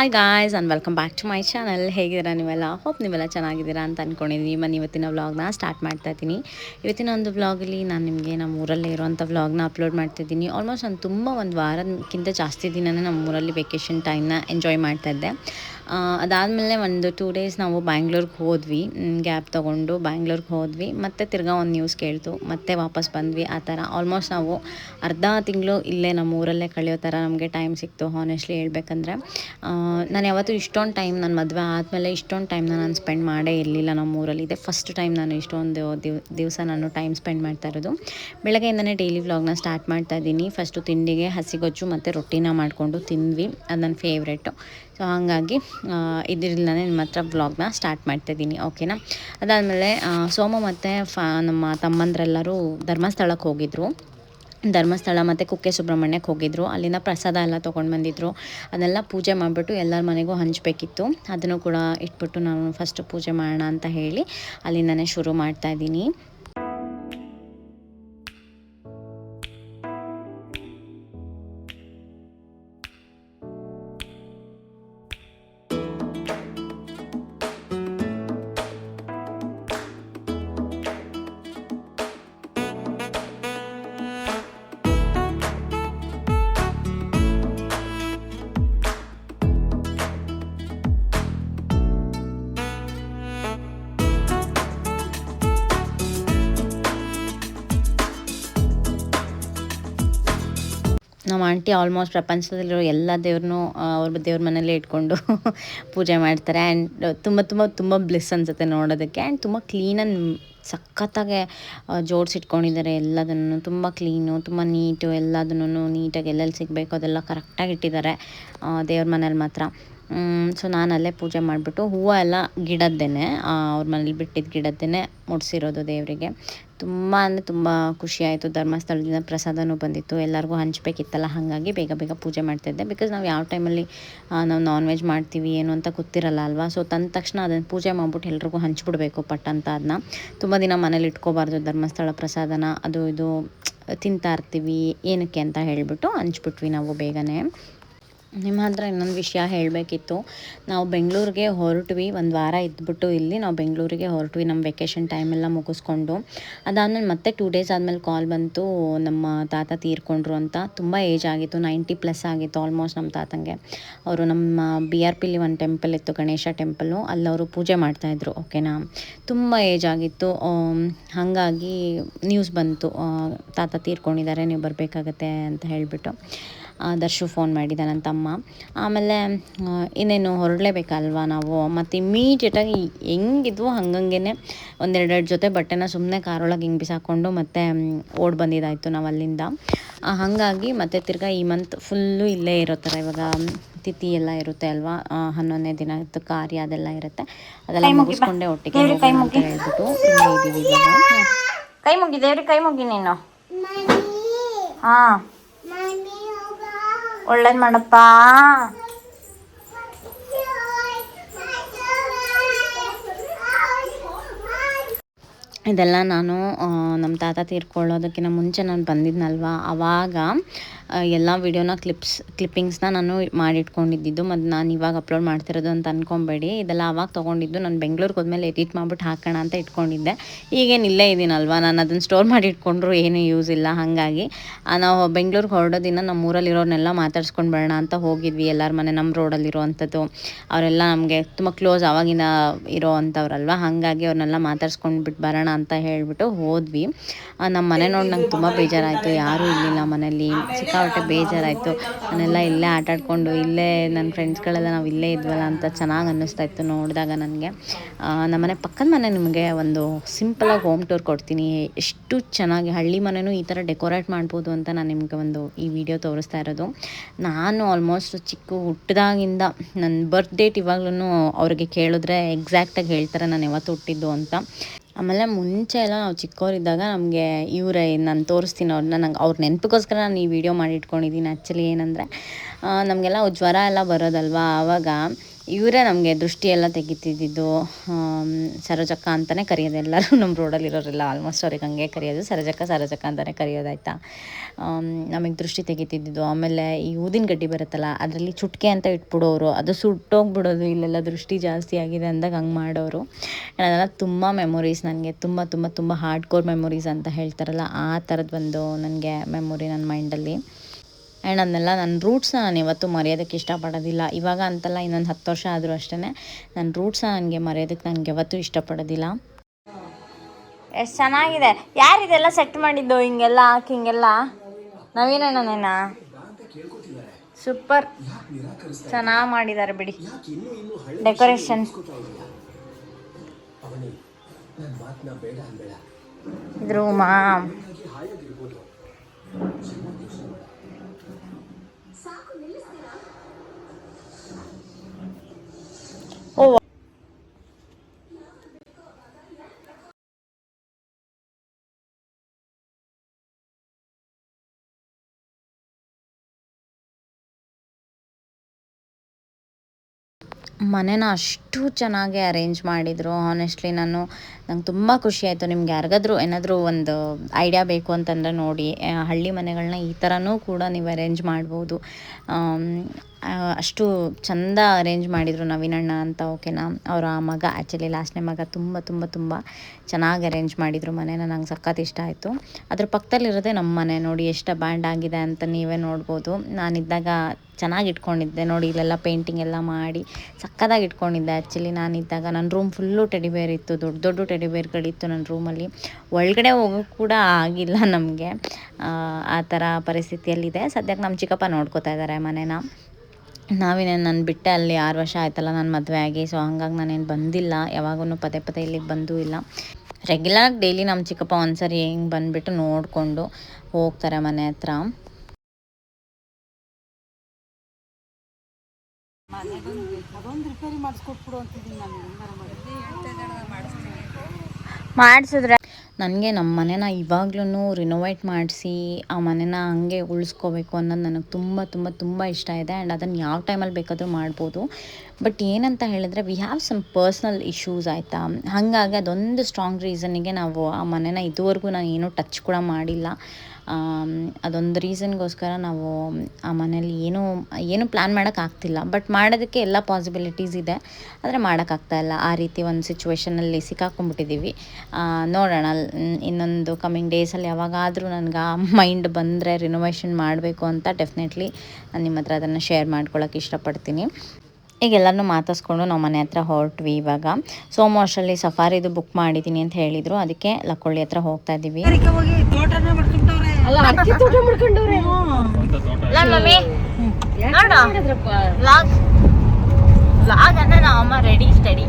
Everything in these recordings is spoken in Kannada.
Hi guys and welcome back to my channel ಹೇಗಿದ್ದೀರಾ ನೀವೆಲ್ಲ? ಹೋಪ್ ನೀವೆಲ್ಲ ಚೆನ್ನಾಗಿದ್ದೀರಾ ಅಂತ ಅಂದ್ಕೊಂಡಿದ್ದೀನಿ ನಾನು ಇವತ್ತಿನ ವ್ಲಾಗ್ನ ಸ್ಟಾರ್ಟ್ ಮಾಡ್ತಾ ಇದ್ದೀನಿ. ಇವತ್ತಿನ ಒಂದು ವ್ಲಾಗಲ್ಲಿ ನಾನು ನಿಮಗೆ ನಮ್ಮ ಊರಲ್ಲೇ ಇರುವಂಥ ವ್ಲಾಗ್ನ ಅಪ್ಲೋಡ್ ಮಾಡ್ತಿದ್ದೀನಿ ಆಲ್ಮೋಸ್ಟ್ ನಾನು ತುಂಬ ಒಂದು ವಾರಕ್ಕಿಂತ ಜಾಸ್ತಿ ದಿನನೇ ನಮ್ಮ ಊರಲ್ಲಿ ವೆಕೇಷನ್ ಟೈಮ್ನ ಎಂಜಾಯ್ ಮಾಡ್ತಾ ಇದ್ದೆ. ಅದಾದಮೇಲೆ ಒಂದು ಟೂ ಡೇಸ್ ನಾವು ಬ್ಯಾಂಗ್ಳೂರ್ಗೆ ಹೋದ್ವಿ. ಗ್ಯಾಪ್ ತೊಗೊಂಡು ಬ್ಯಾಂಗ್ಳೂರ್ಗೆ ಹೋದ್ವಿ. ಮತ್ತು ತಿರ್ಗಾ ಒಂದು ನ್ಯೂಸ್ ಕೇಳ್ತು. ಮತ್ತೆ ವಾಪಸ್ ಬಂದ್ವಿ. ಆ ಥರ ಆಲ್ಮೋಸ್ಟ್ ನಾವು ಅರ್ಧ ತಿಂಗಳು ಇಲ್ಲೇ ನಮ್ಮ ಊರಲ್ಲೇ ಕಳೆಯೋ ಥರ ನಮಗೆ ಟೈಮ್ ಸಿಕ್ತು ಹಾನೆಸ್ಟ್ಲಿ ಹೇಳ್ಬೇಕಂದ್ರೆ. ನಾನು ಯಾವತ್ತೂ ಇಷ್ಟೊಂದು ಟೈಮ್ ನನ್ನ ಮದುವೆ ಆದಮೇಲೆ ಇಷ್ಟೊಂದು ಟೈಮ್ನ ನಾನು ಸ್ಪೆಂಡ್ ಮಾಡೇ ಇರಲಿಲ್ಲ ನಮ್ಮ ಊರಲ್ಲಿ. ಇದೆ ಫಸ್ಟ್ ಟೈಮ್ ನಾನು ಇಷ್ಟೊಂದು ದಿವ್ ದಿವಸ ನಾನು ಟೈಮ್ ಸ್ಪೆಂಡ್ ಮಾಡ್ತಾ ಇರೋದು. ಬೆಳಗ್ಗೆಯಿಂದನೇ ಡೈಲಿ ವ್ಲಾಗ್ನ ಸ್ಟಾರ್ಟ್ ಮಾಡ್ತಾ ಇದ್ದೀನಿ. ಫಸ್ಟು ತಿಂಡಿಗೆ ಹಸಿಗೊಜ್ಜು ಮತ್ತು ರೊಟ್ಟಿನ ಮಾಡಿಕೊಂಡು ತಿಂದ್ವಿ. ಅದು ನನ್ನ ಫೇವ್ರೆಟ್ಟು ಸೊ ಹಾಗಾಗಿ ಇದರಿಂದನೇ ನಿಮ್ಮ ಹತ್ರ ವ್ಲಾಗ್ನ ಸ್ಟಾರ್ಟ್ ಮಾಡ್ತಾಯಿದ್ದೀನಿ ಓಕೆನಾ ಅದಾದಮೇಲೆ ಸೋಮ ಮತ್ತು ಫಾ, ನಮ್ಮ ತಮ್ಮಂದ್ರೆಲ್ಲರೂ ಧರ್ಮಸ್ಥಳಕ್ಕೆ ಹೋಗಿದ್ರು. ಧರ್ಮಸ್ಥಳ ಮತ್ತು ಕುಕ್ಕೆ ಸುಬ್ರಹ್ಮಣ್ಯಕ್ಕೆ ಹೋಗಿದ್ರು. ಅಲ್ಲಿಂದ ಪ್ರಸಾದ ಎಲ್ಲ ತೊಗೊಂಡು ಬಂದಿದ್ರು. ಅದನ್ನೆಲ್ಲ ಪೂಜೆ ಮಾಡಿಬಿಟ್ಟು ಎಲ್ಲರ ಮನೆಗೂ ಹಂಚಬೇಕಿತ್ತು. ಅದನ್ನು ಕೂಡ ಇಟ್ಬಿಟ್ಟು ನಾನು ಫಸ್ಟ್ ಪೂಜೆ ಮಾಡೋಣ ಅಂತ ಹೇಳಿ ಅಲ್ಲಿಂದನೇ ಶುರು ಮಾಡ್ತಾಯಿದ್ದೀನಿ ನಮ್ಮ ಆಂಟಿ ಆಲ್ಮೋಸ್ಟ್ ಪ್ರಪಂಚದಲ್ಲಿರೋ ಎಲ್ಲ ದೇವ್ರನ್ನೂ ಅವ್ರ ದೇವ್ರ ಮನೇಲಿ ಇಟ್ಕೊಂಡು ಪೂಜೆ ಮಾಡ್ತಾರೆ. ಆ್ಯಂಡ್ ತುಂಬ ತುಂಬ ತುಂಬ ಬ್ಲೆಸ್ ಅನಿಸುತ್ತೆ ನೋಡೋದಕ್ಕೆ. ಆ್ಯಂಡ್ ತುಂಬ ಕ್ಲೀನ್ ಆ್ಯಂಡ್ ಸಖತ್ತಾಗೆ ಜೋಡಿಸಿಟ್ಕೊಂಡಿದ್ದಾರೆ ಎಲ್ಲದನ್ನು. ತುಂಬ ಕ್ಲೀನು ತುಂಬ ನೀಟು ಎಲ್ಲದನ್ನು ನೀಟಾಗಿ ಎಲ್ಲೆಲ್ಲಿ ಸಿಗಬೇಕು ಅದೆಲ್ಲ ಕರೆಕ್ಟಾಗಿ ಇಟ್ಟಿದ್ದಾರೆ ದೇವ್ರ ಮನೇಲಿ ಮಾತ್ರ. ಸೊ ನಾನು ಅಲ್ಲೇ ಪೂಜೆ ಮಾಡಿಬಿಟ್ಟು ಹೂವು ಎಲ್ಲ ಗಿಡದ್ದೇನೆ ಅವ್ರ ಮನೇಲಿ ಬಿಟ್ಟಿದ್ದ ಗಿಡದ್ದೇನೆ ಮುಡಿಸಿರೋದು ದೇವರಿಗೆ. ತುಂಬ ಅಂದರೆ ತುಂಬ ಖುಷಿಯಾಯಿತು ಧರ್ಮಸ್ಥಳದಿಂದ ಪ್ರಸಾದನೂ ಬಂದಿತ್ತು. ಎಲ್ಲರಿಗೂ ಹಂಚಬೇಕಿತ್ತಲ್ಲ, ಹಾಗಾಗಿ ಬೇಗ ಬೇಗ ಪೂಜೆ ಮಾಡ್ತಾಯಿದ್ದೆ ಬಿಕಾಸ್ ನಾವು ಯಾವ ಟೈಮಲ್ಲಿ ನಾವು ನಾನ್ ವೆಜ್ ಮಾಡ್ತೀವಿ ಏನು ಅಂತ ಗೊತ್ತಿರಲ್ಲ ಅಲ್ವಾ? ಸೊ ತಂದ ತಕ್ಷಣ ಅದನ್ನು ಪೂಜೆ ಮಾಡಿಬಿಟ್ಟು ಎಲ್ರಿಗೂ ಹಂಚ್ಬಿಡ್ಬೇಕು ಪಟ್ ಅಂತ ಅದನ್ನ ತುಂಬ ದಿನ ಮನೇಲಿ ಇಟ್ಕೋಬಾರ್ದು, ಧರ್ಮಸ್ಥಳ ಪ್ರಸಾದನ, ಅದು ಇದು, ತಿಂತಾ ಇರ್ತೀವಿ, ಏನಕ್ಕೆ ಅಂತ ಹೇಳಿಬಿಟ್ಟು ಹಂಚ್ಬಿಟ್ವಿ ನಾವು ಬೇಗನೆ. ನಿಮ್ಮ ಹತ್ರ ಇನ್ನೊಂದು ವಿಷಯ ಹೇಳಬೇಕಿತ್ತು. ನಾವು ಬೆಂಗಳೂರಿಗೆ ಹೊರಟ್ವಿ, ಒಂದು ವಾರ ಇದ್ಬಿಟ್ಟು ಇಲ್ಲಿ ನಾವು ಬೆಂಗಳೂರಿಗೆ ಹೊರಟ್ವಿ ನಮ್ಮ ವೆಕೇಷನ್ ಟೈಮೆಲ್ಲ ಮುಗಿಸ್ಕೊಂಡು. ಅದಾದಮೇಲೆ ಮತ್ತೆ ಟೂ ಡೇಸ್ ಆದಮೇಲೆ ಕಾಲ್ ಬಂತು, ನಮ್ಮ ತಾತ ತೀರ್ಕೊಂಡ್ರು ಅಂತ. ತುಂಬ ಏಜ್ ಆಗಿತ್ತು ನೈಂಟಿ ಪ್ಲಸ್ ಆಗಿತ್ತು ಆಲ್ಮೋಸ್ಟ್ ನಮ್ಮ ತಾತಂಗೆ. ಅವರು ನಮ್ಮ ಬಿ ಆರ್ ಪಿಲಿ ಒಂದು ಟೆಂಪಲ್ ಇತ್ತು, ಗಣೇಶ ಟೆಂಪಲ್ಲು ಅಲ್ಲವರು ಪೂಜೆ ಮಾಡ್ತಾಯಿದ್ರು ಓಕೆನಾ ತುಂಬ ಏಜ್ ಆಗಿತ್ತು ಹಾಗಾಗಿ ನ್ಯೂಸ್ ಬಂತು ತಾತ ತೀರ್ಕೊಂಡಿದ್ದಾರೆ, ನೀವು ಬರಬೇಕಾಗತ್ತೆ ಅಂತ ಹೇಳಿಬಿಟ್ಟು. ದರ್ಶು ಫೋನ್ ಮಾಡಿದ ನನ್ನ ತಮ್ಮ. ಆಮೇಲೆ ಇನ್ನೇನು ಹೊರಡಲೇಬೇಕಲ್ವ ನಾವು? ಮತ್ತು ಇಮ್ಮಿಡಿಯೇಟಾಗಿ ಹೆಂಗಿದ್ವು ಹಂಗಂಗೆ ಒಂದೆರಡೆರಡು ಜೊತೆ ಬಟ್ಟೆನ ಸುಮ್ಮನೆ ಕಾರೊಳಗೆ ಹಿಂಗೆ ಬಿಸಾಕೊಂಡು ಮತ್ತೆ ಓಡ್ ಬಂದಿದ್ದಾಯಿತು ನಾವು ಅಲ್ಲಿಂದ. ಹಾಗಾಗಿ ಮತ್ತೆ ತಿರ್ಗಾ ಈ ಮಂತ್ ಫುಲ್ಲು ಇಲ್ಲೇ ಇರೋ ಥರ ಇವಾಗ ತಿಥಿ ಎಲ್ಲ ಇರುತ್ತೆ ಅಲ್ವಾ? ಹನ್ನೊಂದನೇ ದಿನ ಕಾರ್ಯ ಅದೆಲ್ಲ ಇರುತ್ತೆ. ಅದೆಲ್ಲ ಮುಗಿಸ್ಕೊಂಡೆ ಒಟ್ಟಿಗೆ ಅಂತ ಹೇಳ್ಬಿಟ್ಟು ಕೈ ಮುಗಿ ದೇವ್ರಿಗೆ ಕೈ ಮುಗಿ ನೀನು. ಹಾಂ. ಒಳ್ಳೇದು ಮಾಡಪ್ಪ. ಇದೆಲ್ಲ ನಾನು ನಮ್ಮ ತಾತ ತೀರ್ಕೊಳ್ಳೋದಕ್ಕಿಂತ ಮುಂಚೆ ನಾನು ಬಂದಿದ್ನಲ್ವ? ಆವಾಗ ಎಲ್ಲ ವೀಡಿಯೋನ ಕ್ಲಿಪ್ಸ್ ಕ್ಲಿಪ್ಪಿಂಗ್ಸ್ನ ನಾನು ಮಾಡಿಟ್ಕೊಂಡಿದ್ದು ಮತ್ತು ನಾನು ಇವಾಗ ಅಪ್ಲೋಡ್ ಮಾಡ್ತಿರೋದು ಅಂತ ಅಂದ್ಕೊಬೇಡಿ ಇದೆಲ್ಲ ಆವಾಗ ತೊಗೊಂಡಿದ್ದು ನಾನು ಬೆಂಗ್ಳೂರಿಗೆ ಹೋದ್ಮೇಲೆ ಎಡಿಟ್ ಮಾಡ್ಬಿಟ್ಟು ಹಾಕೋಣ ಅಂತ ಇಟ್ಕೊಂಡಿದ್ದೆ. ಈಗೇನು ಇಲ್ಲೇ ಇದ್ದೀನಲ್ವ ನಾನು ಅದನ್ನು ಸ್ಟೋರ್ ಮಾಡಿ ಇಟ್ಕೊಂಡ್ರು ಏನೂ ಯೂಸ್ ಇಲ್ಲ, ಹಾಗಾಗಿ. ನಾವು ಬೆಂಗ್ಳೂರಿಗೆ ಹೊರಡೋ ದಿನ ನಮ್ಮ ಊರಲ್ಲಿರೋರ್ನೆಲ್ಲ ಮಾತಾಡ್ಸ್ಕೊಂಡು ಬರೋಣ ಅಂತ ಹೋಗಿದ್ವಿ ಎಲ್ಲರ ಮನೆ ನಮ್ಮ ರೋಡಲ್ಲಿರೋ ಅಂಥದ್ದು ಅವರೆಲ್ಲ ನಮಗೆ ತುಂಬ ಕ್ಲೋಸ್ ಆವಾಗಿನ ಇರೋ ಅಂಥವ್ರಲ್ವ ಹಾಗಾಗಿ ಅವ್ರನ್ನೆಲ್ಲ ಮಾತಾಡ್ಸ್ಕೊಂಡು ಬಿಟ್ಟು ಬರೋಣ ಅಂತ ಹೇಳಿಬಿಟ್ಟು ಹೋದ್ವಿ. ನಮ್ಮ ಮನೆ ನೋಡಿ ನಂಗೆ ತುಂಬ ಬೇಜಾರಾಯಿತು. ಯಾರೂ ಇರಲಿಲ್ಲ ಮನೇಲಿ ಸಿಕ್ಕಾಪಟ್ಟೆ ಬೇಜಾರಾಯಿತು. ನಾನೆಲ್ಲ ಇಲ್ಲೇ ಆಟಾಡ್ಕೊಂಡು, ಇಲ್ಲೇ ನನ್ನ ಫ್ರೆಂಡ್ಸ್ಗಳೆಲ್ಲ ನಾವು ಇಲ್ಲೇ ಇದ್ವಲ್ಲ ಅಂತ ಚೆನ್ನಾಗಿ ಅನ್ನಿಸ್ತಾ ಇತ್ತು ನೋಡಿದಾಗ ನನಗೆ. ನಮ್ಮನೆ ಪಕ್ಕದ ಮನೆ ನಿಮಗೆ ಒಂದು ಸಿಂಪಲಾಗಿ ಹೋಮ್ ಟೂರ್ ಕೊಡ್ತೀನಿ. ಎಷ್ಟು ಚೆನ್ನಾಗಿ ಹಳ್ಳಿ ಮನೆಯೂ ಈ ಥರ ಡೆಕೋರೇಟ್ ಮಾಡ್ಬೋದು ಅಂತ ನಾನು ನಿಮಗೆ ಒಂದು ಈ ವಿಡಿಯೋ ತೋರಿಸ್ತಾ ಇರೋದು. ನಾನು ಆಲ್ಮೋಸ್ಟ್ ಚಿಕ್ಕ ಹುಟ್ಟಿದಾಗಿಂದ ನನ್ನ ಬರ್ತ್ ಡೇಟ್ ಇವಾಗ್ಲೂ ಅವ್ರಿಗೆ ಕೇಳಿದ್ರೆ ಎಕ್ಸಾಕ್ಟಾಗಿ ಹೇಳ್ತಾರೆ. ನಾನು ಯಾವತ್ತು ಹುಟ್ಟಿದ್ದು ಅಂತ. ಆಮೇಲೆ ಮುಂಚೆ ಎಲ್ಲ ನಾವು ಚಿಕ್ಕವರಿದ್ದಾಗ ನಮಗೆ ಇವರೇ ನಾನು ತೋರಿಸ್ತೀನಿ ಅವ್ರನ್ನ ನಂಗೆ ಅವ್ರ ನೆನಪಿಗೋಸ್ಕರ ನಾನು ಈ ವಿಡಿಯೋ ಮಾಡಿಟ್ಕೊಂಡಿದ್ದೀನಿ ಆ್ಯಕ್ಚುಲಿ ಏನಂದರೆ ನಮಗೆಲ್ಲ ಜ್ವರ ಎಲ್ಲ ಬರೋದಲ್ವಾ ಆವಾಗ. ಇವರೇ ನಮಗೆ ದೃಷ್ಟಿ ಎಲ್ಲ ತೆಗಿತಿದ್ದಿದ್ದು ಸರೋಜಕ್ಕ ಅಂತಲೇ ಕರೆಯೋದು. ಎಲ್ಲರೂ ನಮ್ಮ ರೋಡಲ್ಲಿರೋರೆಲ್ಲ ಆಲ್ಮೋಸ್ಟ್ ಅವ್ರಿಗೆ ಹಂಗೆ ಕರೆಯೋದು. ಸರೋಜಕ್ಕ ಸರೋಜಕ್ಕ ಅಂತಲೇ ಕರೆಯೋದಾಯ್ತಾ ನಮಗೆ ದೃಷ್ಟಿ ತೆಗಿತಿದ್ದಿದ್ದು ಆಮೇಲೆ ಈ ಊದಿನ ಗಡ್ಡಿ ಬರುತ್ತಲ್ಲ, ಅದರಲ್ಲಿ ಚುಟ್ಕೆ ಅಂತ ಇಟ್ಬಿಡೋರು. ಅದು ಸುಟ್ಟೋಗ್ಬಿಡೋದು. ಇಲ್ಲೆಲ್ಲ ದೃಷ್ಟಿ ಜಾಸ್ತಿ ಆಗಿದೆ ಅಂದಾಗ ಹಂಗೆ ಮಾಡೋರು. ಅದೆಲ್ಲ ತುಂಬ ಮೆಮೊರೀಸ್ ನನಗೆ. ತುಂಬ ತುಂಬ ತುಂಬ ಹಾರ್ಡ್ ಕೋರ್ ಮೆಮೊರೀಸ್ ಅಂತ ಹೇಳ್ತಾರಲ್ಲ, ಆ ಥರದ್ದು ಒಂದು ನನಗೆ ಮೆಮೊರಿ ನನ್ನ ಮೈಂಡಲ್ಲಿ ಆ್ಯಂಡ್ ಅದನ್ನೆಲ್ಲ ನನ್ನ ರೂಟ್ಸ್ನ ನಾನು ಯಾವತ್ತೂ ಮರೆಯೋದಕ್ಕೆ ಇಷ್ಟಪಡೋದಿಲ್ಲ. ಇವಾಗ ಅಂತಲ್ಲ ಇನ್ನೊಂದು ಹತ್ತು ವರ್ಷ ಆದರೂ ಅಷ್ಟೇ ನನ್ನ ರೂಟ್ಸ್ನ ನನಗೆ ಮರೆಯೋದಕ್ಕೆ ನನಗೆ ಯಾವತ್ತೂ ಇಷ್ಟಪಡೋದಿಲ್ಲ. ಎಷ್ಟು ಚೆನ್ನಾಗಿದೆ. ಯಾರು ಇದೆಲ್ಲ ಸೆಟ್ ಮಾಡಿದ್ದು ಹಿಂಗೆಲ್ಲ, ಹಾಕಿ ಹಿಂಗೆಲ್ಲ? ನವೀನಣ್ಣನೇನಾ? ಸೂಪರ್ ಚೆನ್ನಾಗಿ ಮಾಡಿದ್ದಾರೆ ಬಿಡಿ. ಡೆಕೋರೇಷನ್ ಇದು ಓ ಮನೇನ ಅಷ್ಟು ಚೆನ್ನಾಗಿ ಅರೇಂಜ್ ಮಾಡಿದರು. ಹಾನೆಸ್ಟ್ಲಿ ನಾನು ನಂಗೆ ತುಂಬ ಖುಷಿ ಆಯಿತು. ನಿಮ್ಗೆ ಯಾರಿಗಾದ್ರೂ ಏನಾದರೂ ಒಂದು ಐಡಿಯಾ ಬೇಕು ಅಂತಂದರೆ ನೋಡಿ. ಹಳ್ಳಿ ಮನೆಗಳನ್ನ ಈ ಥರನೂ ಕೂಡ ನೀವು ಅರೇಂಜ್ ಮಾಡ್ಬೋದು. ಅಷ್ಟು ಚಂದ ಅರೇಂಜ್ ಮಾಡಿದರು ನವೀನಣ್ಣ ಅಂತ ಓಕೆನಾ ಅವರ ಮಗ ಆ್ಯಕ್ಚುಲಿ ಲಾಸ್ಟ್ನೇ ಮಗ ತುಂಬ ತುಂಬ ತುಂಬ ಚೆನ್ನಾಗಿ ಅರೇಂಜ್ ಮಾಡಿದರು ಮನೇನ, ನಂಗೆ ಸಖತ್ ಇಷ್ಟ ಆಯಿತು. ಅದ್ರ ಪಕ್ಕದಲ್ಲಿರೋದೇ ನಮ್ಮ ಮನೆ, ನೋಡಿ ಎಷ್ಟು ಬ್ಯಾಂಡ್ ಆಗಿದೆ ಅಂತ ನೀವೇ ನೋಡ್ಬೋದು. ನಾನಿದ್ದಾಗ ಚೆನ್ನಾಗಿ ಇಟ್ಕೊಂಡಿದ್ದೆ, ನೋಡಿ ಇಲ್ಲೆಲ್ಲ ಪೇಂಟಿಂಗ್ ಎಲ್ಲ ಮಾಡಿ ಸಕ್ಕದಾಗಿ ಇಟ್ಕೊಂಡಿದ್ದೆ ಆ್ಯಕ್ಚುಲಿ ನಾನಿದ್ದಾಗ ನನ್ನ ರೂಮ್ ಫುಲ್ಲು ಟೆಡಿ ಬೇರ್ ಇತ್ತು, ದೊಡ್ಡ ದೊಡ್ಡ ಟೆಡಿ ಬೇರ್ಗಳಿತ್ತು ನನ್ನ ರೂಮಲ್ಲಿ ಒಳಗಡೆ ಹೋಗೋಕ್ಕೆ ಕೂಡ ಆಗಿಲ್ಲ ನಮಗೆ. ಆ ಥರ ಪರಿಸ್ಥಿತಿಯಲ್ಲಿದೆ. ಸದ್ಯಕ್ಕೆ ನಮ್ಮ ಚಿಕ್ಕಪ್ಪ ನೋಡ್ಕೋತಾ ಇದ್ದಾರೆ ಮನೇನ. ನಾವಿನೇನು ನಾನು ಬಿಟ್ಟೆ ಅಲ್ಲಿ ಆರು ವರ್ಷ ಆಯ್ತಲ್ಲ ನಾನು ಮದುವೆ ಆಗಿ ಸೊ ಹಂಗಾಗಿ ನಾನೇನು ಬಂದಿಲ್ಲ. ಯಾವಾಗೂ ಪದೇ ಪದೇ ಇಲ್ಲಿಗೆ ಬಂದೂ ಇಲ್ಲ. ರೆಗ್ಯುಲರಾಗಿ ಡೈಲಿ ನಮ್ಮ ಚಿಕ್ಕಪ್ಪ ಒಂದ್ಸರಿ ಹೆಂಗೆ ಬಂದುಬಿಟ್ಟು ನೋಡಿಕೊಂಡು ಹೋಗ್ತಾರೆ ಮನೆ ಹತ್ರ. ಮಾಡಿಸಿದ್ರೆ ನನಗೆ ನಮ್ಮ ಮನೇನ ಇವಾಗ್ಲೂ ರಿನೋವೇಟ್ ಮಾಡಿಸಿ, ಆ ಮನೇನ ಹಂಗೆ ಉಳಿಸ್ಕೋಬೇಕು ಅನ್ನೋದು ನನಗೆ ತುಂಬ ತುಂಬ ತುಂಬ ಇಷ್ಟ ಇದೆ. ಆ್ಯಂಡ್ ಅದನ್ನು ಯಾವ ಟೈಮಲ್ಲಿ ಬೇಕಾದರೂ ಮಾಡ್ಬೋದು. ಬಟ್ ಏನಂತ ಹೇಳಿದ್ರೆ we have some personal issues ಆಯಿತಾ? ಹಾಗಾಗಿ ಅದೊಂದು ಸ್ಟ್ರಾಂಗ್ ರೀಸನ್ನಿಗೆ ನಾವು ಆ ಮನೆನ ಇದುವರೆಗೂ ನಾನು ಏನೂ ಟಚ್ ಕೂಡ ಮಾಡಿಲ್ಲ. ಅದೊಂದು ರೀಸನ್ಗೋಸ್ಕರ ನಾವು ಆ ಮನೇಲಿ ಏನೂ, ಏನು ಪ್ಲ್ಯಾನ್ ಮಾಡೋಕ್ಕಾಗ್ತಿಲ್ಲ ಬಟ್ ಮಾಡೋದಕ್ಕೆ ಎಲ್ಲ ಪಾಸಿಬಿಲಿಟೀಸ್ ಇದೆ. ಆದರೆ ಮಾಡೋಕ್ಕಾಗ್ತಾ ಇಲ್ಲ. ಆ ರೀತಿ ಒಂದು ಸಿಚುವೇಷನಲ್ಲಿ ಸಿಕ್ಕಾಕೊಂಡ್ಬಿಟ್ಟಿದ್ದೀವಿ ನೋಡೋಣ. ಇನ್ನೊಂದು ಕಮ್ಮಿಂಗ್ ಡೇಸಲ್ಲಿ ಯಾವಾಗಾದರೂ ನನಗೆ ಆ ಮೈಂಡ್ ಬಂದರೆ ರಿನೋವೇಷನ್ ಮಾಡಬೇಕು ಅಂತ ಡೆಫಿನೆಟ್ಲಿ ನಾನು ನಿಮ್ಮ ಹತ್ರ ಅದನ್ನು ಶೇರ್ ಮಾಡ್ಕೊಳ್ಳೋಕೆ ಇಷ್ಟಪಡ್ತೀನಿ. ಈಗ ಎಲ್ಲರನ್ನೂ ಮಾತಾಡ್ಸ್ಕೊಂಡು ನಾವು ಮನೆ ಹತ್ರ ಹೊರಟ್ವಿ ಇವಾಗ. ಸೋಮವಾರಲ್ಲಿ ಸಫಾರಿದು ಬುಕ್ ಮಾಡಿದ್ದೀನಿ ಅಂತ ಹೇಳಿದರು. ಅದಕ್ಕೆ ಲಕ್ಕೊಳ್ಳಿ ಹತ್ರ ಹೋಗ್ತಾ ಇದ್ದೀವಿ ಅಮ್ಮ ರೆಡಿ ಸ್ಟಡಿ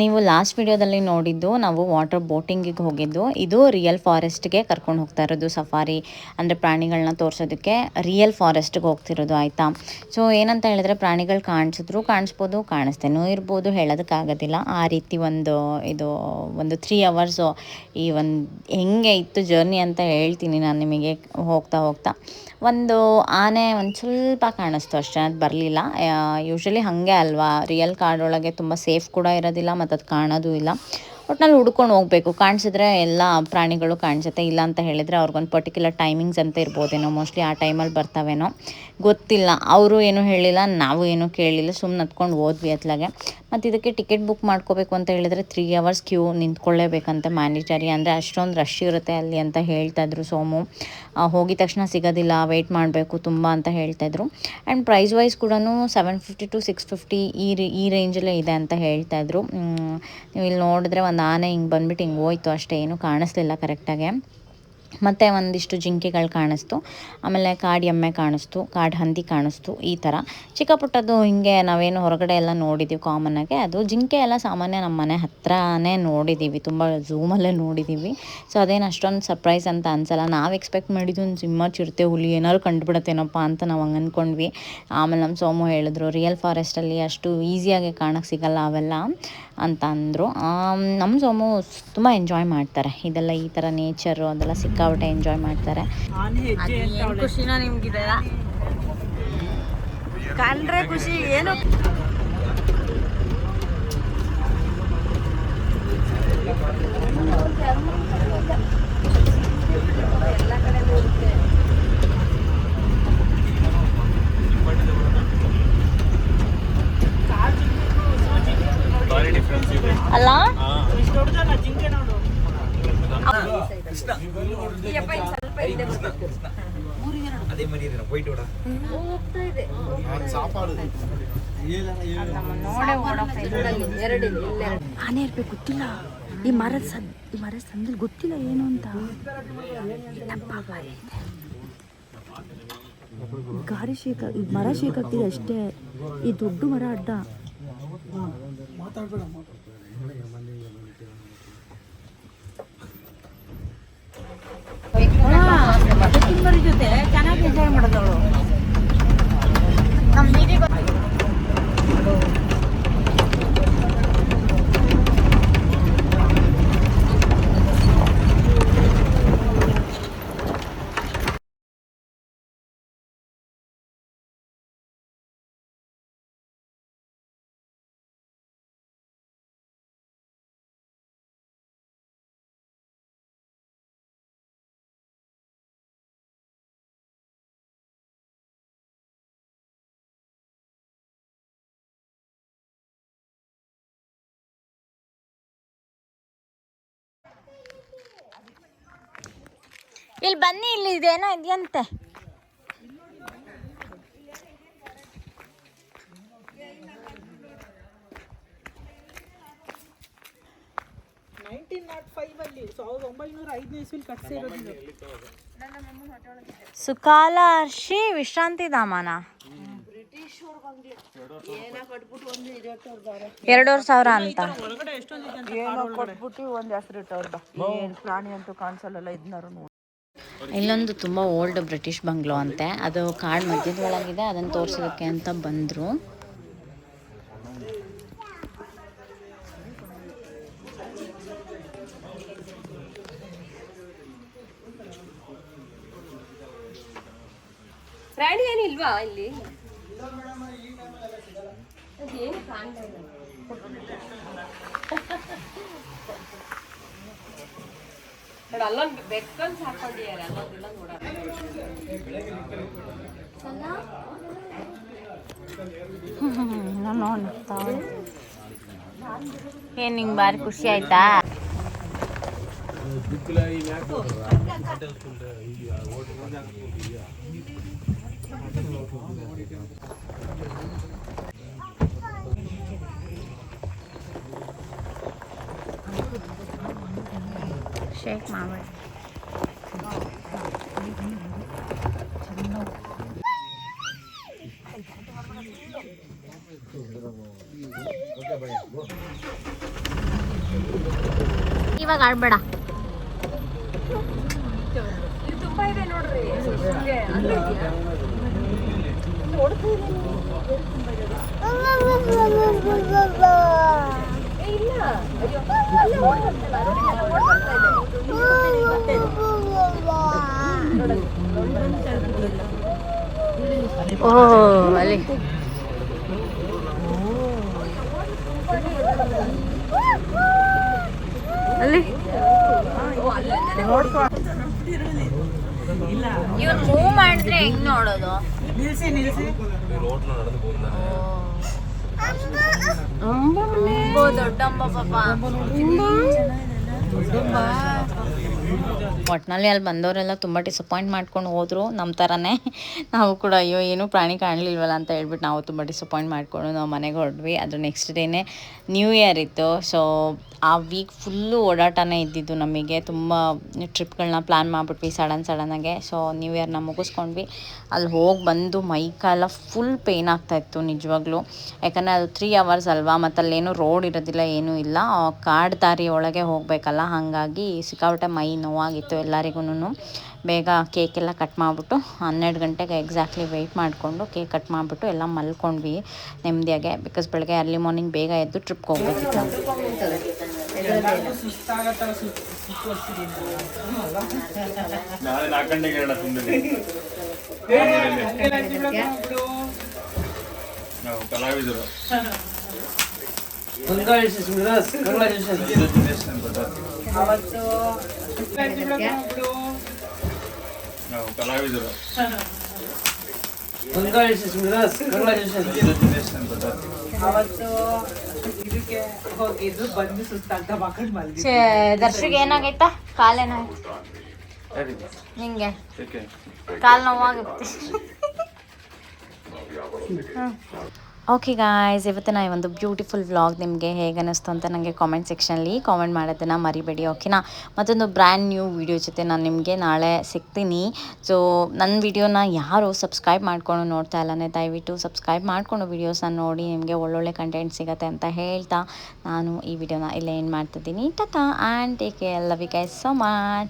ನೀವು ಲಾಸ್ಟ್ ವಿಡಿಯೋದಲ್ಲಿ ನೋಡಿದ್ದು ನಾವು ವಾಟರ್ ಬೋಟಿಂಗಿಗೆ ಹೋಗಿದ್ದು. ಇದು ರಿಯಲ್ ಫಾರೆಸ್ಟ್ಗೆ ಕರ್ಕೊಂಡು ಹೋಗ್ತಾ ಇರೋದು ಸಫಾರಿ ಅಂದರೆ ಪ್ರಾಣಿಗಳನ್ನ ತೋರಿಸೋದಕ್ಕೆ ರಿಯಲ್ ಫಾರೆಸ್ಟ್ಗೆ ಹೋಗ್ತಿರೋದು ಆಯಿತಾ? ಸೊ ಏನಂತ ಹೇಳಿದ್ರೆ ಪ್ರಾಣಿಗಳು ಕಾಣಿಸಿದ್ರು, ಕಾಣಿಸ್ಬೋದು ಕಾಣಿಸ್ತೇನೂ ಇರ್ಬೋದು, ಹೇಳೋದಕ್ಕಾಗೋದಿಲ್ಲ. ಆ ರೀತಿ ಒಂದು ಇದು, ಒಂದು ತ್ರೀ ಅವರ್ಸು ಈ ಒಂದು ಹೆಂಗೆ ಇತ್ತು ಜರ್ನಿ ಅಂತ ಹೇಳ್ತೀನಿ ನಾನು ನಿಮಗೆ ಹೋಗ್ತಾ ಹೋಗ್ತಾ. ಒಂದು ಆನೆ ಒಂದು ಸ್ವಲ್ಪ ಕಾಣಿಸ್ತು ಅಷ್ಟೇ, ಅದು ಬರಲಿಲ್ಲ. ಯೂಶ್ವಲಿ ಹಾಗೆ ಅಲ್ವಾ? ರಿಯಲ್ ಕಾಡೊಳಗೆ ತುಂಬ ಸೇಫ್ ಕೂಡ ಇರೋದಿಲ್ಲ ಮತ್ತು ಅದು ಕಾಣೋದು ಇಲ್ಲ. ಒಟ್ನಲ್ಲಿ ಹುಡ್ಕೊಂಡು ಹೋಗಬೇಕು. ಕಾಣಿಸಿದ್ರೆ ಎಲ್ಲ ಪ್ರಾಣಿಗಳು ಕಾಣಿಸುತ್ತೆ. ಇಲ್ಲ ಅಂತ ಹೇಳಿದರೆ ಅವ್ರಿಗೊಂದು ಪರ್ಟಿಕ್ಯುಲರ್ ಟೈಮಿಂಗ್ಸ್ ಅಂತ ಇರ್ಬೋದೇನೋ. ಮೋಸ್ಟ್ಲಿ ಆ ಟೈಮಲ್ಲಿ ಬರ್ತಾವೇನೋ. ಗೊತ್ತಿಲ್ಲ. ಅವರು ಏನೂ ಹೇಳಿಲ್ಲ, ನಾವು ಏನೂ ಕೇಳಿಲ್ಲ. ಸುಮ್ಮನೆ ಹತ್ಕೊಂಡು ಹೋದ್ವಿ ಅತ್ಲಾಗೆ. ಮತ್ತು ಇದಕ್ಕೆ ಟಿಕೆಟ್ ಬುಕ್ ಮಾಡ್ಕೋಬೇಕು ಅಂತ ಹೇಳಿದರೆ ತ್ರೀ ಅವರ್ಸ್ ಕ್ಯೂ ನಿಂತ್ಕೊಳ್ಳೇಬೇಕಂತೆ ಮ್ಯಾನೇಜರಿ ಅಂದರೆ ಅಷ್ಟೊಂದು ರಶ್ ಇರುತ್ತೆ ಅಲ್ಲಿ ಅಂತ ಹೇಳ್ತಾಯಿದ್ರು ಸೋಮು. ಹೋಗಿದ ತಕ್ಷಣ ಸಿಗೋದಿಲ್ಲ. ವೆಯ್ಟ್ ಮಾಡಬೇಕು ತುಂಬ ಅಂತ ಹೇಳ್ತಾಯಿದ್ರು ಆ್ಯಂಡ್ ಪ್ರೈಸ್ ವೈಸ್ ಕೂಡ seven fifty to six fifty ಈ ಈ ರೇಂಜಲ್ಲೇ ಇದೆ ಅಂತ ಹೇಳ್ತಾಯಿದ್ರು ನೀವು ಇಲ್ಲಿ ನೋಡಿದ್ರೆ ಒಂದು ಆನೆ ಹಿಂಗೆ ಬಂದ್ಬಿಟ್ಟು ಹಿಂಗೆ ಹೋಯ್ತು ಅಷ್ಟೇ, ಏನು ಕಾಣಿಸ್ಲಿಲ್ಲ ಕರೆಕ್ಟಾಗೆ. ಮತ್ತು ಒಂದಿಷ್ಟು ಜಿಂಕೆಗಳು ಕಾಣಿಸ್ತು. ಆಮೇಲೆ ಕಾಡು ಎಮ್ಮೆ ಕಾಣಿಸ್ತು, ಕಾಡು ಹಂದಿ ಕಾಣಿಸ್ತು, ಈ ಥರ. ಚಿಕ್ಕ ಪುಟ್ಟದ್ದು ಹಿಂಗೆ ನಾವೇನು ಹೊರಗಡೆ ಎಲ್ಲ ನೋಡಿದ್ದೀವಿ ಕಾಮನ್ನಾಗೆ ಅದು ಜಿಂಕೆ ಎಲ್ಲ ಸಾಮಾನ್ಯ ನಮ್ಮ ಮನೆ ಹತ್ರನೇ ನೋಡಿದ್ದೀವಿ ತುಂಬ ಝೂಮಲ್ಲೇ ನೋಡಿದ್ದೀವಿ ಸೊ ಅದೇನು ಅಷ್ಟೊಂದು ಸರ್ಪ್ರೈಸ್ ಅಂತ ಅನ್ಸಲ್ಲ. ನಾವು ಎಕ್ಸ್ಪೆಕ್ಟ್ ಮಾಡಿದ್ದು ಒಂದು ಸಿಂಹ ಚಿರತೆ ಹುಲಿ ಏನಾದ್ರು ಕಂಡುಬಿಡುತ್ತೇನಪ್ಪ ಅಂತ ನಾವು ಹಂಗೆ ಅಂದ್ಕೊಂಡ್ವಿ. ಆಮೇಲೆ ನಮ್ಮ ಸೋಮು ಹೇಳಿದ್ರು ರಿಯಲ್ ಫಾರೆಸ್ಟಲ್ಲಿ ಅಷ್ಟು ಈಸಿಯಾಗಿ ಕಾಣಕ್ಕೆ ಸಿಗಲ್ಲ ಅವೆಲ್ಲ. ಅಂತ ಅಂದರು ನಮ್ಮ ಸೋಮು ತುಂಬ ಎಂಜಾಯ್ ಮಾಡ್ತಾರೆ. ಇದೆಲ್ಲ ಈ ಥರ ನೇಚರು ಅದೆಲ್ಲ ಸಿಕ್ಕಾಬಿಟ್ಟೆ ಎಂಜಾಯ್ ಮಾಡ್ತಾರೆ. ಖುಷಿನ ನಿಮ್ಗಿದೆ? ಕಂಡ್ರೆ ಖುಷಿ ಏನು? ಅಲ್ಲ? ಆನೆ ಇರ್ಬೇಕು ಗೊತ್ತಿಲ್ಲ. ಈ ಮರದ ಸದ್ ಈ ಮರದ ಗೊತ್ತಿಲ್ಲ ಏನು ಅಂತ. ಗಾರಿ ಶೇಖ ಮರ ಶೇಕ್ ಅಷ್ಟೇ. ಈ ದೊಡ್ಡ ಮರ ಅಡ್ಡ ಮರಿ ಜೊತೆ ಚೆನ್ನಾಗಿ ಎಂಜಾಯ್ ಮಾಡೋದವಳು. ಇಲ್ಲಿ ಬನ್ನಿ ಇಲ್ಲಿ ಇದೇನೋ ಇದೆಯಂತೆ. ಸುಕಾಲ ಹರ್ಷಿ ವಿಶ್ರಾಂತಿ ಧಾಮನ. ಎರಡೂವರೆ ಸಾವಿರ ಅಂತ. ಏನೋ ಕೊಟ್ಬಿಟ್ಟು ಒಂದು ಹೆಸರು ಇಟ್ಟವ್ರ ಏನು ಪ್ರಾಣಿ ಅಂತೂ ಕಾಣಿಸಲ್ಲ ಇದನ್ನಾರು ನೋಡಿ. ಇಲ್ಲೊಂದು ತುಂಬ ಓಲ್ಡ್ ಬ್ರಿಟಿಷ್ ಬಂಗ್ಲೋ ಅಂತೆ. ಅದು ಕಾಡ್ ಮಧ್ಯದೊಳಗಿದೆ ಅದನ್ನು ತೋರಿಸೋದಕ್ಕೆ ಅಂತ ಬಂದರು. ಏನಿಲ್ವಾ ಇಲ್ಲಿ. ನೋಡು ಅಲ್ಲೊಂದು ಅಲ್ಲೊಂದಿಲ್ಲ ನೋಡ ಏನು ನಿಂಗೆ ಭಾರಿ ಖುಷಿ ಆಯ್ತಾ? ಶೇಕ್ ಮಾಡಬೇಡಿ ಇವಾಗ ಆಡ್ಬೇಡ ತುಂಬಾ ಇದೆ ನೋಡ್ರಿ ಇಲ್ಲ ಅಯ್ಯೋ ಅಲ್ಲೇ ಓಡ್ ಬರ್ತಲ್ಲ, ನೋಡಿ, ಅಲ್ಲೇ ಓಡ್ ಬರ್ತಾ ಇದೆ. ಓ ಅಲ್ಲಿ ಅಲ್ಲಿ ಇವ್ರು ಮೂವ್ ಮಾಡಿದ್ರೆ ಹೆಂಗ್ ನೋಡೋದು? ನಿಲ್ಸಿ ನಿಲ್ಸಿ. ಅಂಬೋ ದೊಡ್ಡಂಬ ಪಾಪ. ಒಟ್ನಲ್ಲಿ ಅಲ್ಲಿ ಬಂದವರೆಲ್ಲ ತುಂಬ ಡಿಸಪಾಯಿಂಟ್ ಮಾಡ್ಕೊಂಡು ಹೋದರು ನಮ್ಮ ಥರನೇ ನಾವು ಕೂಡ ಅಯ್ಯೋ, ಏನೂ ಪ್ರಾಣಿ ಕಾಣಲಿಲ್ವಲ್ಲ ಅಂತ ಹೇಳ್ಬಿಟ್ಟು ನಾವು ತುಂಬ ಡಿಸಪಾಯಿಂಟ್ ಮಾಡಿಕೊಂಡು ನಾವು ಮನೆಗೆ ಹೊರಡ್ವಿ ಅದ್ರ ನೆಕ್ಸ್ಟ್ ಡೇನೇ ನ್ಯೂ ಇಯರ್ ಇತ್ತು. ಸೊ ಆ ವೀಕ್ ಫುಲ್ಲು ಓಡಾಟನೇ ಇದ್ದಿದ್ದು ನಮಗೆ. ತುಂಬ ಟ್ರಿಪ್ಗಳನ್ನ ಪ್ಲ್ಯಾನ್ ಮಾಡಿಬಿಟ್ವಿ ಸಡನ್ ಸಡನ್ನಾಗೆ ಸೊ ನ್ಯೂ ಇಯರ್ನ ಮುಗಿಸ್ಕೊಂಡ್ವಿ. ಅಲ್ಲಿ ಹೋಗಿ ಬಂದು ಮೈ ಕಾಲ ಫುಲ್ ಪೇಯ್ನ್ ಆಗ್ತಾಯಿತ್ತು ನಿಜವಾಗ್ಲೂ. ಯಾಕಂದರೆ ಅದು ತ್ರೀ ಅವರ್ಸ್ ಅಲ್ವಾ? ಮತ್ತು ಅಲ್ಲೇನು ರೋಡ್ ಇರೋದಿಲ್ಲ, ಏನೂ ಇಲ್ಲ. ಕಾಡು ದಾರಿ ಒಳಗೆ ಹೋಗಬೇಕಲ್ಲ? ಹಾಗಾಗಿ ಸಿಕ್ಕಾಪಟ್ಟೆ ಮೈ ನೋವಾಗಿತ್ತು ಎಲ್ಲರಿಗೂ ಬೇಗ ಕೇಕೆಲ್ಲ ಕಟ್ ಮಾಡಿಬಿಟ್ಟು ಹನ್ನೆರಡು ಗಂಟೆಗೆ ಎಕ್ಸಾಕ್ಟ್ಲಿ ವೆಯ್ಟ್ ಮಾಡಿಕೊಂಡು ಕೇಕ್ ಕಟ್ ಮಾಡಿಬಿಟ್ಟು ಎಲ್ಲ ಮಲ್ಕೊಂಡ್ವಿ ನೆಮ್ಮದಿಯಾಗೆ ಬಿಕಾಸ್ ಬೆಳಗ್ಗೆ ಅರ್ಲಿ ಮಾರ್ನಿಂಗ್ ಬೇಗ ಎದ್ದು ಟ್ರಿಪ್ಗೆ ಹೋಗ್ಬೇಕಿತ್ತು. ಎಲ್ಲರಿಗೂ ಸುಸ್ತಾಗತ್ತಲ್ಲ ಸುತ್ತು ಸುತ್ತುವರ್ಸ್ತೀನಿ ನಾಳೆ ನಾಲ್ಕು ಗಂಟೆಗೆ ಹೇಳ ತುಂಬಿದೆ ನಾವು ಕಲಾವಿದರು ನಾವು ಕಲಾವಿದರು ಅವತ್ತು ಇದಕ್ಕೆ ಹೋಗಿದ್ದು ಬಂದು ಸುಸ್ತಾಗ್ತಾ ಮಕ್ಕಳು ಮಲ್ಗಿ ದರ್ಶಿಗೆ ಏನಾಗೈತಾ? ಕಾಲೇನಾಯ್ತು ನಿಂಗೆ? ಕಾಲು ನೋವಾಗುತ್ತೆ. ಓಕೆ ಗಾಯ್ಸ್ ಇವತ್ತಿನ ಈ ಒಂದು ಬ್ಯೂಟಿಫುಲ್ ವ್ಲಾಗ್ ನಿಮಗೆ ಹೇಗೆ ಅನ್ನಿಸ್ತು ಅಂತ ನನಗೆ ಕಾಮೆಂಟ್ ಸೆಕ್ಷನಲ್ಲಿ ಕಾಮೆಂಟ್ ಮಾಡೋದನ್ನು ಮರಿಬೇಡಿ ಓಕೆನಾ ಮತ್ತೊಂದು ಬ್ರ್ಯಾಂಡ್ ನ್ಯೂ ವಿಡಿಯೋ ಜೊತೆ ನಾನು ನಿಮಗೆ ನಾಳೆ ಸಿಗ್ತೀನಿ. ಸೊ ನನ್ನ ವಿಡಿಯೋನ ಯಾರು ಸಬ್ಸ್ಕ್ರೈಬ್ ಮಾಡ್ಕೊಂಡು ನೋಡ್ತಾ ಇಲ್ಲ ದಯವಿಟ್ಟು ಸಬ್ಸ್ಕ್ರೈಬ್ ಮಾಡಿಕೊಂಡು ವೀಡಿಯೋಸ್ನ ನೋಡಿ, ನಿಮಗೆ ಒಳ್ಳೊಳ್ಳೆ ಕಂಟೆಂಟ್ ಸಿಗುತ್ತೆ ಅಂತ ಹೇಳ್ತಾ ನಾನು ಈ ವಿಡಿಯೋನ ಇಲ್ಲೇ ಏನು ಮಾಡ್ತಿದ್ದೀನಿ. Tata and take care love you guys so much